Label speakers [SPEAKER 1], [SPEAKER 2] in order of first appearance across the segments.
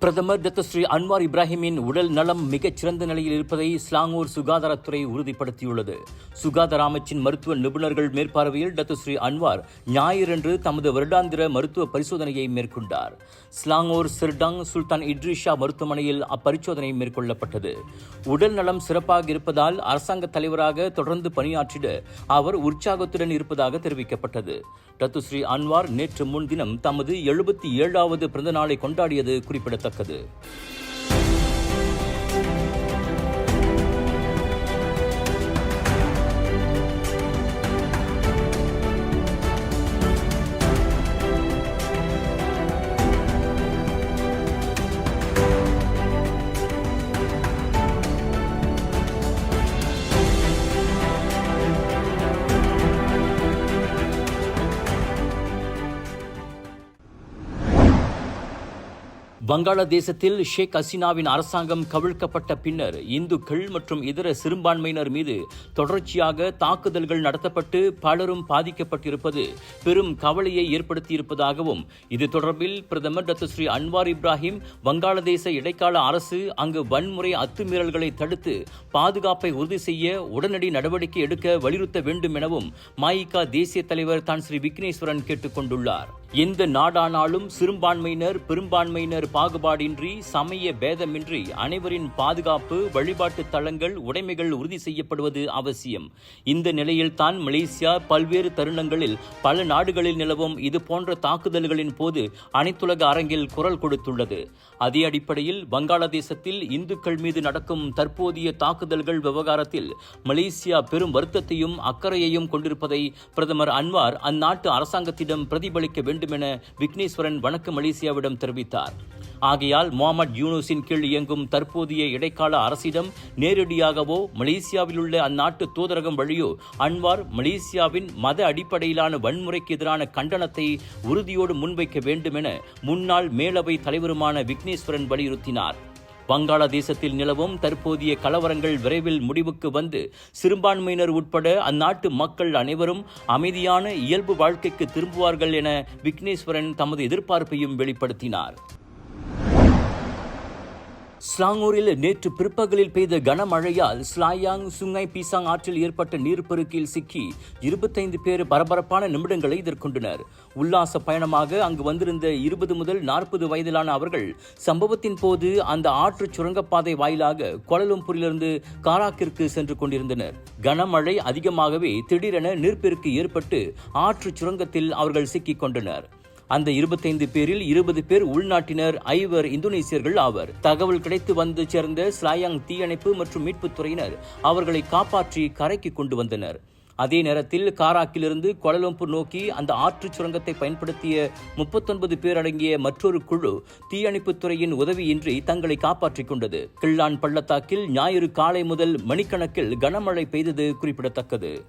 [SPEAKER 1] பிரதமர் Dato' Sri Anwar இப்ராஹிமின் உடல் நலம் மிகச் சிறந்த நிலையில் இருப்பதை ஸ்லாங்கூர் சுகாதாரத்துறை உறுதிப்படுத்தியுள்ளது. சுகாதார அமைச்சின் மருத்துவ நிபுணர்கள் மேற்பார்வையில் டத்தஸ்ரீ அன்வார் ஞாயிறன்று தமது வருடாந்திர மருத்துவ பரிசோதனையை மேற்கொண்டார். ஸ்லாங்கூர் சிர்டாங் சுல்தான் இட்ரிஷா மருத்துவமனையில் அப்பரிசோதனை மேற்கொள்ளப்பட்டது. உடல் நலம் சிறப்பாக இருப்பதால் அரசாங்க தலைவராக தொடர்ந்து பணியாற்றிட அவர் உற்சாகத்துடன் இருப்பதாக தெரிவிக்கப்பட்டது. டத்துஸ்ரீ அன்வார் நேற்று முன்தினம் தமது எழுபத்தி ஏழாவது பிறந்த நாளை கொண்டாடியது குறிப்பிடத்தக்கது. ったかで。வங்காளதேசத்தில் ஷேக் ஹசீனாவின் அரசாங்கம் கவிழ்க்கப்பட்ட பின்னர் இந்துக்கள் மற்றும் இதர சிறுபான்மையினர் மீது தொடர்ச்சியாக தாக்குதல்கள் நடத்தப்பட்டு பலரும் பாதிக்கப்பட்டிருப்பது பெரும் கவலையை ஏற்படுத்தியிருப்பதாகவும் இது தொடர்பில் பிரதமர் டாக்டர் ஸ்ரீ அன்வார் இப்ராஹிம் வங்காளதேச இடைக்கால அரசு அங்கு வன்முறை அத்துமீறல்களை தடுத்து பாதுகாப்பை உறுதி செய்ய உடனடி நடவடிக்கை எடுக்க வலியுறுத்த வேண்டும் எனவும் மாயிகா தேசிய தலைவர் தான் ஸ்ரீ விக்னேஸ்வரன் கேட்டுக் கொண்டுள்ளார் எந்த நாடானாலும் சிறுபான்மையினர் பெரும்பான்மையினர் பாகுபாடின்றி சமய பேதமின்றி அனைவரின் பாதுகாப்பு வழிபாட்டு தலங்கள் உடைமைகள் உறுதி செய்யப்படுவது அவசியம். இந்த நிலையில் தான் மலேசியா பல்வேறு தருணங்களில் பல நாடுகளில் நிலவும் இது போன்ற தாக்குதல்களின் போது அனைத்துலக அரங்கில் குரல் கொடுத்துள்ளது. அதே அடிப்படையில் வங்காளதேசத்தில் இந்துக்கள் மீது நடக்கும் தற்போதைய தாக்குதல்கள் விவகாரத்தில் மலேசியா பெரும் வருத்தத்தையும் அக்கறையையும் கொண்டிருப்பதை பிரதமர் அன்வார் அந்நாட்டு அரசாங்கத்திடம் பிரதிபலிக்க வேண்டும் என விக்னேஸ்வரன் வணக்க மலேசியாவிடம் தெரிவித்தார். ஆகையால் முகமது யூனுஸின் கீழ் இயங்கும் தற்போதைய இடைக்கால அரசிடம் நேரடியாகவோ மலேசியாவில் உள்ள அந்நாட்டு தூதரகம் வழியோ அன்வார் மலேசியாவின் மத அடிப்படையிலான வன்முறைக்கு எதிரான கண்டனத்தை உறுதியோடு முன்வைக்க வேண்டும் என முன்னாள் மேலவை தலைவருமான விக்னேஸ்வரன் வலியுறுத்தினார். வங்காளதேசத்தில் நிலவும் தற்போதைய கலவரங்கள் விரைவில் முடிவுக்கு வந்து சிறுபான்மையினர் உட்பட அந்நாட்டு மக்கள் அனைவரும் அமைதியான இயல்பு வாழ்க்கைக்கு திரும்புவார்கள் என விக்னேஸ்வரன் தமது எதிர்பார்ப்பையும் வெளிப்படுத்தினார். ஸ்லாங்கூரில் நேற்று பிற்பகலில் பெய்த கனமழையால் ஸ்லாயாங் சுங்கை பீசாங் ஆற்றில் ஏற்பட்ட நீர்ப்பெருக்கில் சிக்கி இருபத்தைந்து பேர் பரபரப்பான நிமிடங்களை எதிர்கொண்டனர். உல்லாச பயணமாக அங்கு வந்திருந்த இருபது முதல் நாற்பது வயதிலான அவர்கள் சம்பவத்தின் போது அந்த ஆற்று சுரங்கப்பாதை வாயிலாக கோலலம்பூரிலிருந்து காராக்கிற்கு சென்று கொண்டிருந்தனர். கனமழை அதிகமாகவே திடீரென நீர்ப்பெருக்கு ஏற்பட்டு ஆற்று சுரங்கத்தில் அவர்கள் சிக்கிக் கொண்டனர். அந்த இருபத்தைந்து பேரில் இருபது பேர் உள்நாட்டினர். ஐவர் இந்தோனேசியர்கள் ஆவர். தகவல் கிடைத்து வந்து சேர்ந்த ஸ்லாயாங் தீயணைப்பு மற்றும் மீட்புத் துறையினர் அவர்களை காப்பாற்றி கரைக்கு கொண்டு வந்தனர். அதே நேரத்தில் காராக்கிலிருந்து கோலலம்பூர் நோக்கி அந்த ஆற்று சுரங்கத்தை பயன்படுத்திய முப்பத்தொன்பது பேர் அடங்கிய மற்றொரு குழு தீயணைப்புத் துறையின் உதவியின்றி தங்களை காப்பாற்றிக் கொண்டது. கிள்ளான் பள்ளத்தாக்கில் ஞாயிறு காலை முதல் மணிக்கணக்கில் கனமழை பெய்தது குறிப்பிடத்தக்கது.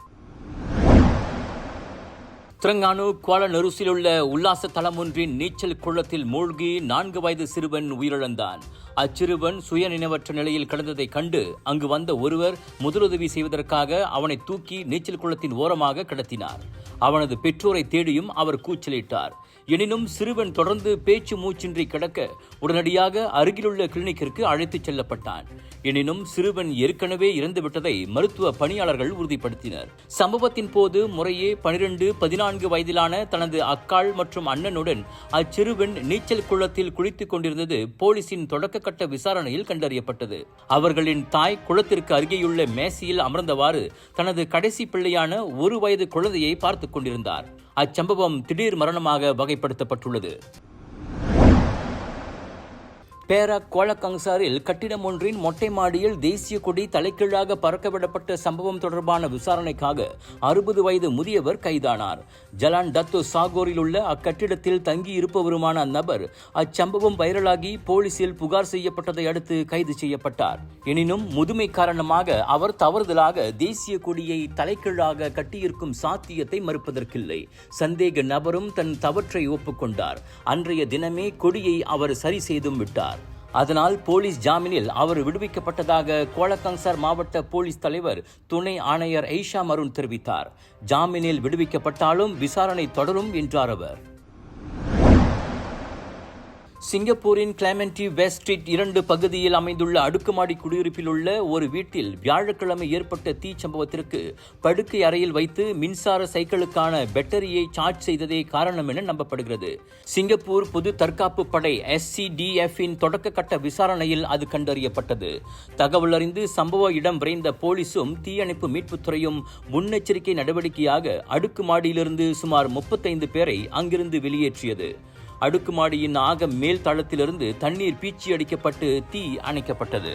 [SPEAKER 1] திருங்கானு குவால உள்ள உல்லாச தளம் ஒன்றின் நீச்சல் குளத்தில் மூழ்கி நான்கு வயது சிறுவன் உயிரிழந்தான். அச்சிறுவன் சுய நினைவற்ற நிலையில் கிடந்ததை கண்டு அங்கு வந்த ஒருவர் முதலுதவி செய்வதற்காக அவனை தூக்கி நீச்சல் குளத்தின் ஓரமாக கிடத்தினார். அவனது பெற்றோரை தேடியும் அவர் கூச்சலிட்டார். எனினும் சிறுவன் தொடர்ந்து பேச்சு மூச்சின்றி கிடக்க உடனடியாக அருகிலுள்ள கிளினிக்கிற்கு அழைத்துச் செல்லப்பட்டான். எனினும் சிறுவன் ஏற்கனவே இறந்துவிட்டதை மருத்துவ பணியாளர்கள் உறுதிப்படுத்தினர். சம்பவத்தின் போது முறையே பனிரெண்டு பதினான்கு வயதிலான தனது அக்காள் மற்றும் அண்ணனுடன் அச்சிறுவன் நீச்சல் குளத்தில் குளித்துக் கொண்டிருந்தது போலீசின் தொடக்கக்கட்ட விசாரணையில் கண்டறியப்பட்டது. அவர்களின் தாய் குளத்திற்கு அருகேயுள்ள மேசையில் அமர்ந்தவாறு தனது கடைசி பிள்ளையான ஒரு வயது குழந்தையை பார்த்துக் கொண்டிருந்தார். அச்சம்பவம் திடீர் மரணமாக வகைப்படுத்தப்பட்டுள்ளது. பேரா கோலக்கங்சாரில் கட்டிடம் ஒன்றின் மொட்டை மாடியில் தேசிய கொடி தலைக்கீழாக பறக்கவிடப்பட்ட சம்பவம் தொடர்பான விசாரணைக்காக அறுபது வயது முதியவர் கைதானார். ஜலான் டத்து சாகோரில் உள்ள அக்கட்டிடத்தில் தங்கி இருப்பவருமான அந்நபர் அச்சம்பவம் வைரலாகி போலீசில் புகார் செய்யப்பட்டதை அடுத்து கைது செய்யப்பட்டார். எனினும் முதுமை காரணமாக அவர் தவறுதலாக தேசிய கொடியை தலைக்கீழாக கட்டியிருக்கும் சாத்தியத்தை மறுப்பதற்கில்லை. சந்தேக நபரும் தன் தவற்றை ஒப்புக்கொண்டார். அன்றைய தினமே கொடியை அவர் சரி செய்தும் விட்டார். அதனால் போலீஸ் ஜாமீனில் அவர் விடுவிக்கப்பட்டதாக கோலக்கங்சார் மாவட்ட போலீஸ் தலைவர் துணை ஆணையர் ஐஷா மருண் தெரிவித்தார். ஜாமீனில் விடுவிக்கப்பட்டாலும் விசாரணை தொடரும் என்றார் அவர். சிங்கப்பூரின் கிளைமெண்டி வெஸ்ட் ஸ்ட்ரீட் இரண்டு பகுதியில் அமைந்துள்ள அடுக்குமாடி குடியிருப்பில் உள்ள ஒரு வீட்டில் வியாழக்கிழமை ஏற்பட்ட தீ சம்பவத்திற்கு படுக்கை அறையில் வைத்து மின்சார சைக்கிளுக்கான பேட்டரியை சார்ஜ் செய்ததே காரணம் என நம்பப்படுகிறது. சிங்கப்பூர் பொது தற்காப்பு படை எஸ்சிடிஎஃப்இன் தொடக்க கட்ட விசாரணையில் அது கண்டறியப்பட்டது. தகவல் அறிந்து சம்பவ இடம் விரைந்த போலீசும் தீயணைப்பு மீட்புத்துறையும் முன்னெச்சரிக்கை நடவடிக்கையாக அடுக்குமாடியிலிருந்து சுமார் முப்பத்தைந்து பேரை அங்கிருந்து வெளியேற்றியது. அடுக்குமாடியின் ஆக மேல் தளத்திலிருந்து தண்ணீர் பீச்சி அடிக்கப்பட்டு தீ அணைக்கப்பட்டது.